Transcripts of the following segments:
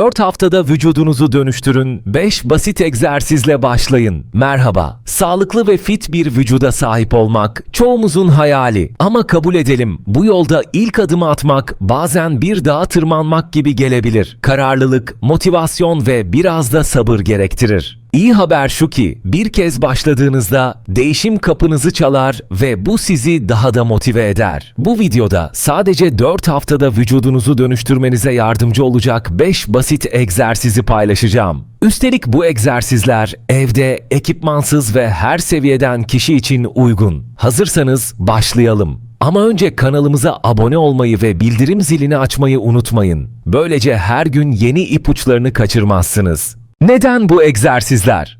4 haftada vücudunuzu dönüştürün, 5 basit egzersizle başlayın. Merhaba, sağlıklı ve fit bir vücuda sahip olmak çoğumuzun hayali. Ama kabul edelim, bu yolda ilk adımı atmak bazen bir dağa tırmanmak gibi gelebilir. Kararlılık, motivasyon ve biraz da sabır gerektirir. İyi haber şu ki bir kez başladığınızda değişim kapınızı çalar ve bu sizi daha da motive eder. Bu videoda sadece 4 haftada vücudunuzu dönüştürmenize yardımcı olacak 5 basit egzersizi paylaşacağım. Üstelik bu egzersizler evde ekipmansız ve her seviyeden kişi için uygun. Hazırsanız başlayalım. Ama önce kanalımıza abone olmayı ve bildirim zilini açmayı unutmayın. Böylece her gün yeni ipuçlarını kaçırmazsınız. Neden bu egzersizler?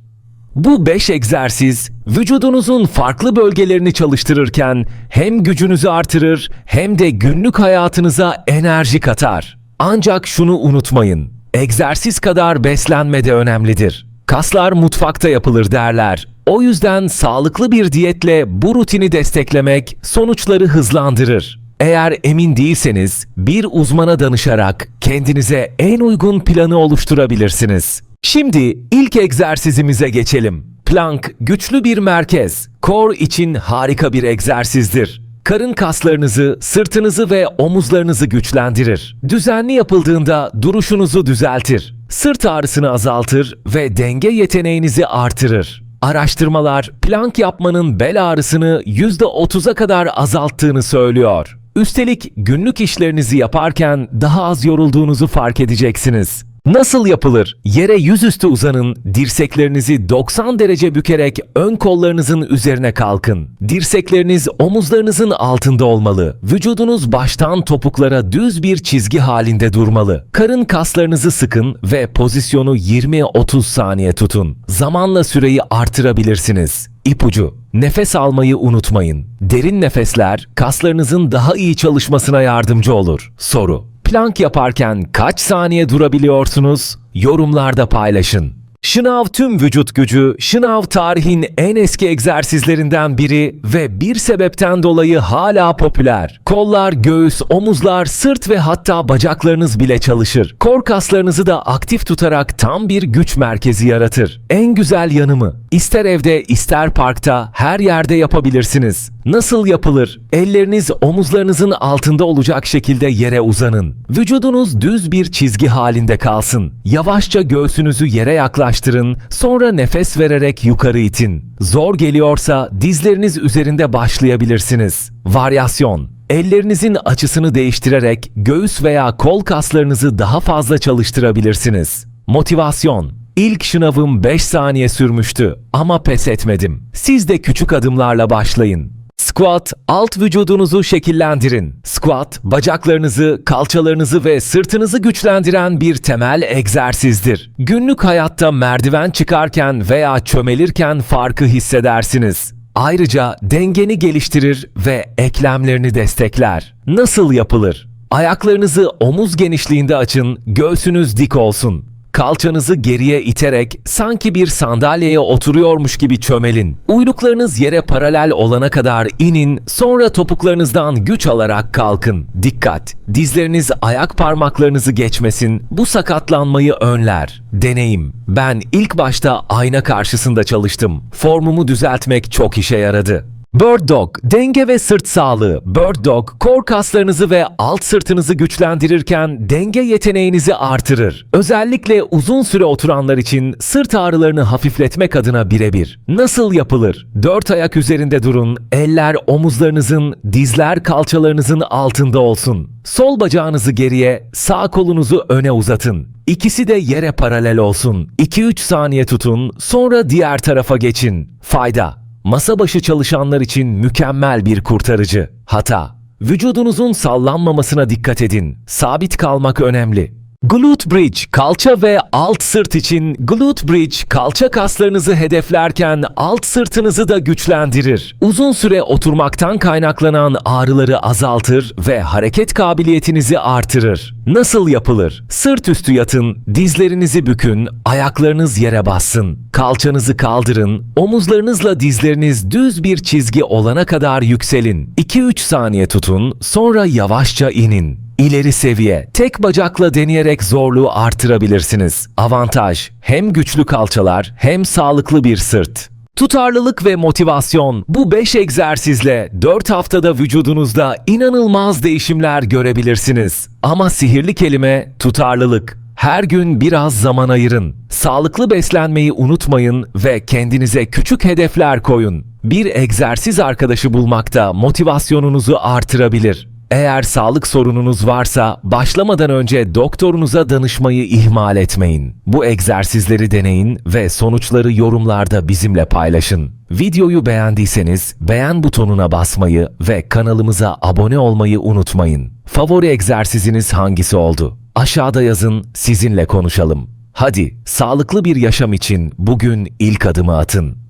Bu 5 egzersiz vücudunuzun farklı bölgelerini çalıştırırken hem gücünüzü artırır hem de günlük hayatınıza enerji katar. Ancak şunu unutmayın. Egzersiz kadar beslenme de önemlidir. Kaslar mutfakta yapılır derler. O yüzden sağlıklı bir diyetle bu rutini desteklemek sonuçları hızlandırır. Eğer emin değilseniz bir uzmana danışarak kendinize en uygun planı oluşturabilirsiniz. Şimdi ilk egzersizimize geçelim. Plank güçlü bir merkez. Core için harika bir egzersizdir. Karın kaslarınızı, sırtınızı ve omuzlarınızı güçlendirir. Düzenli yapıldığında duruşunuzu düzeltir. Sırt ağrısını azaltır ve denge yeteneğinizi artırır. Araştırmalar plank yapmanın bel ağrısını %30'a kadar azalttığını söylüyor. Üstelik günlük işlerinizi yaparken daha az yorulduğunuzu fark edeceksiniz. Nasıl yapılır? Yere yüzüstü uzanın, dirseklerinizi 90 derece bükerek ön kollarınızın üzerine kalkın. Dirsekleriniz omuzlarınızın altında olmalı. Vücudunuz baştan topuklara düz bir çizgi halinde durmalı. Karın kaslarınızı sıkın ve pozisyonu 20-30 saniye tutun. Zamanla süreyi artırabilirsiniz. İpucu Nefes almayı unutmayın. Derin nefesler kaslarınızın daha iyi çalışmasına yardımcı olur. Soru Plank yaparken kaç saniye durabiliyorsunuz? Yorumlarda paylaşın. Şınav tüm vücut gücü, şınav tarihin en eski egzersizlerinden biri ve bir sebepten dolayı hala popüler. Kollar, göğüs, omuzlar, sırt ve hatta bacaklarınız bile çalışır. Kor kaslarınızı da aktif tutarak tam bir güç merkezi yaratır. En güzel yanımı, ister evde ister parkta her yerde yapabilirsiniz. Nasıl yapılır? Elleriniz omuzlarınızın altında olacak şekilde yere uzanın. Vücudunuz düz bir çizgi halinde kalsın. Yavaşça göğsünüzü yere yaklaştırın, sonra nefes vererek yukarı itin. Zor geliyorsa dizleriniz üzerinde başlayabilirsiniz. Varyasyon Ellerinizin açısını değiştirerek göğüs veya kol kaslarınızı daha fazla çalıştırabilirsiniz. Motivasyon İlk şınavım 5 saniye sürmüştü ama pes etmedim. Siz de küçük adımlarla başlayın. Squat, alt vücudunuzu şekillendirin. Squat, bacaklarınızı, kalçalarınızı ve sırtınızı güçlendiren bir temel egzersizdir. Günlük hayatta merdiven çıkarken veya çömelirken farkı hissedersiniz. Ayrıca dengeni geliştirir ve eklemlerini destekler. Nasıl yapılır? Ayaklarınızı omuz genişliğinde açın, göğsünüz dik olsun. Kalçanızı geriye iterek sanki bir sandalyeye oturuyormuş gibi çömelin. Uyluklarınız yere paralel olana kadar inin, sonra topuklarınızdan güç alarak kalkın. Dikkat! Dizleriniz ayak parmaklarınızı geçmesin. Bu sakatlanmayı önler. Deneyim. Ben ilk başta ayna karşısında çalıştım. Formumu düzeltmek çok işe yaradı. Bird Dog, denge ve sırt sağlığı. Bird Dog, kor kaslarınızı ve alt sırtınızı güçlendirirken denge yeteneğinizi artırır. Özellikle uzun süre oturanlar için sırt ağrılarını hafifletmek adına birebir. Nasıl yapılır? Dört ayak üzerinde durun, eller omuzlarınızın, dizler kalçalarınızın altında olsun. Sol bacağınızı geriye, sağ kolunuzu öne uzatın. İkisi de yere paralel olsun. 2-3 saniye tutun, sonra diğer tarafa geçin. Fayda Masa başı çalışanlar için mükemmel bir kurtarıcı. Hata. Vücudunuzun sallanmamasına dikkat edin. Sabit kalmak önemli. Glute Bridge, kalça ve alt sırt için Glute Bridge, kalça kaslarınızı hedeflerken alt sırtınızı da güçlendirir. Uzun süre oturmaktan kaynaklanan ağrıları azaltır ve hareket kabiliyetinizi artırır. Nasıl yapılır? Sırt üstü yatın, dizlerinizi bükün, ayaklarınız yere bassın. Kalçanızı kaldırın, omuzlarınızla dizleriniz düz bir çizgi olana kadar yükselin. 2-3 saniye tutun, sonra yavaşça inin. İleri seviye. Tek bacakla deneyerek zorluğu artırabilirsiniz. Avantaj hem güçlü kalçalar hem sağlıklı bir sırt. Tutarlılık ve motivasyon bu 5 egzersizle 4 haftada vücudunuzda inanılmaz değişimler görebilirsiniz. Ama sihirli kelime tutarlılık. Her gün biraz zaman ayırın. Sağlıklı beslenmeyi unutmayın ve kendinize küçük hedefler koyun. Bir egzersiz arkadaşı bulmakta motivasyonunuzu artırabilir. Eğer sağlık sorununuz varsa başlamadan önce doktorunuza danışmayı ihmal etmeyin. Bu egzersizleri deneyin ve sonuçları yorumlarda bizimle paylaşın. Videoyu beğendiyseniz beğen butonuna basmayı ve kanalımıza abone olmayı unutmayın. Favori egzersiziniz hangisi oldu? Aşağıda yazın, sizinle konuşalım. Hadi sağlıklı bir yaşam için bugün ilk adımı atın.